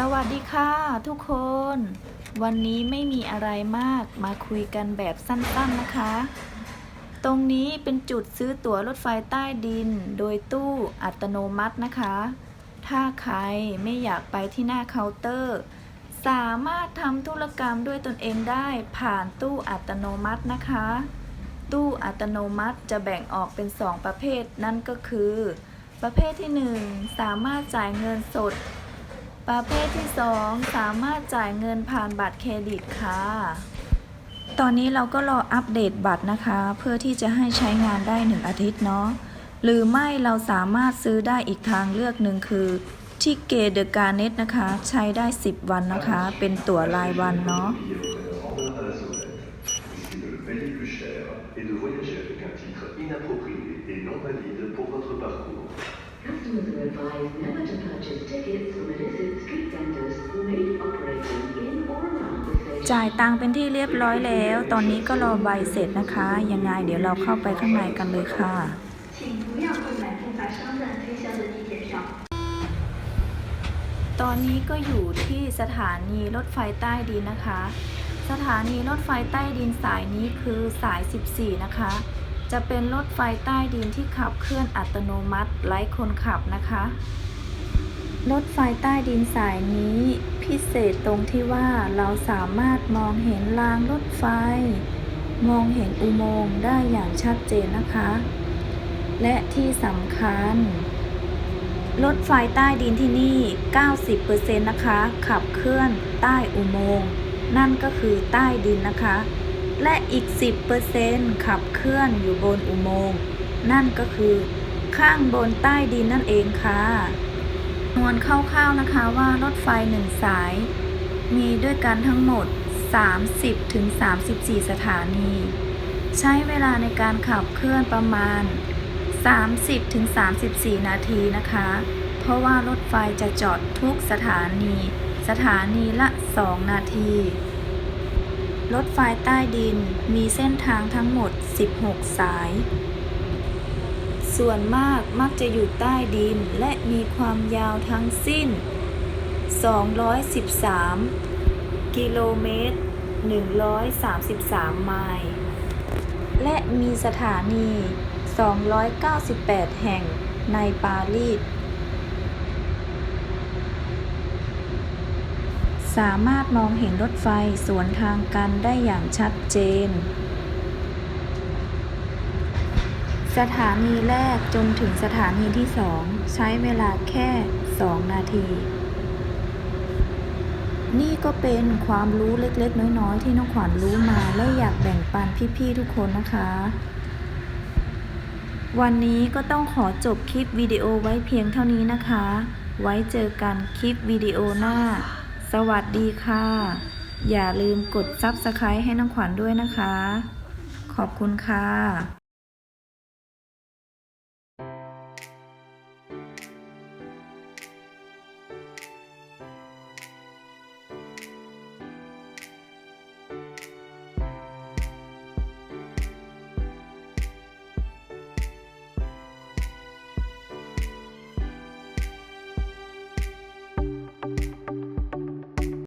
สวัสดีค่ะทุกคน วันนี้ไม่มีอะไรมากมาคุยกันแบบสั้นๆนะคะ ตรงนี้เป็นจุดซื้อตั๋วรถไฟใต้ดิน โดยตู้อัตโนมัตินะคะ ถ้าใครไม่อยากไปที่หน้าเคาน์เตอร์ สามารถทำธุรกรรมด้วยตนเองได้ผ่านตู้อัตโนมัตินะคะ ตู้อัตโนมัติจะแบ่งออกเป็น 2 ประเภทนั่นก็คือ ประเภทที่ 1 สามารถจ่ายเงินสด ประเภทที่ 2 สามารถจ่ายเงินผ่านบัตรเครดิตค่ะ ตอนนี้เราก็รออัปเดตบัตรนะคะ เพื่อที่จะให้ใช้งานได้ 1 อาทิตย์เนาะหรือไม่เราสามารถซื้อได้อีกทางเลือกหนึ่งคือที่เกเดอะการ์เน็ตนะคะ ใช้ได้ 10 วันนะคะ เป็นตั๋วรายวันเนาะ Customers are advised never to purchase tickets from illicit street vendors who may be operating in or around the station. จ่ายตังเป็นที่เรียบร้อยแล้ว ตอนนี้ก็รอใบเสร็จนะคะ ยังไงเดี๋ยวเราเข้าไปข้างในกันเลยค่ะ ตอนนี้ก็อยู่ที่สถานีรถไฟใต้ดินนะคะ สถานีรถไฟใต้ดินสายนี้คือสาย 14 นะคะ จะเป็นรถไฟใต้ดินที่ขับเคลื่อนอัตโนมัติไร้คนขับนะคะ รถไฟใต้ดินสายนี้พิเศษตรงที่ว่าเราสามารถมองเห็นรางรถไฟ มองเห็นอุโมงค์ได้อย่างชัดเจนนะคะ และที่สำคัญ รถไฟใต้ดินที่นี่ 90%นะคะ ขับเคลื่อนใต้อุโมงค์นั่นก็คือใต้ดินนะคะ และอีก 10%ขับเคลื่อนอยู่บนอุโมงค์ นั่นก็คือข้างบนใต้ดินนั่นเองค่ะนวลคร่าวๆนะคะว่ารถไฟหนึ่งสาย มีด้วยกันทั้งหมด 30-34 สถานี ใช้เวลาในการขับเคลื่อนประมาณ 30-34 นาทีนะคะ เพราะว่ารถไฟจะจอดทุกสถานี สถานีละ 2 นาที รถไฟใต้ดินมีเส้นทางทั้งหมด 16 สาย ส่วนมากมักจะอยู่ใต้ดินและมีความยาวทั้งสิ้น 213 กิโลเมตร 133 ไมล์ และมีสถานี 298 แห่งในปารีส สามารถมองเห็นรถไฟสวนทางกันได้อย่างชัดเจน สถานีแรกจนถึงสถานีที่สองใช้เวลาแค่ 2 นาที นี่ก็เป็นความรู้เล็กๆ น้อย ๆ ที่น้องขวัญรู้มาและอยากแบ่งปันพี่ ๆ ทุกคนนะคะ วันนี้ก็ต้องขอจบคลิปวิดีโอไว้เพียงเท่านี้นะคะไว้เจอกันคลิปวิดีโอหน้า สวัสดีค่ะ อย่าลืมกด Subscribe ให้น้องขวัญด้วยนะคะ ขอบคุณค่ะ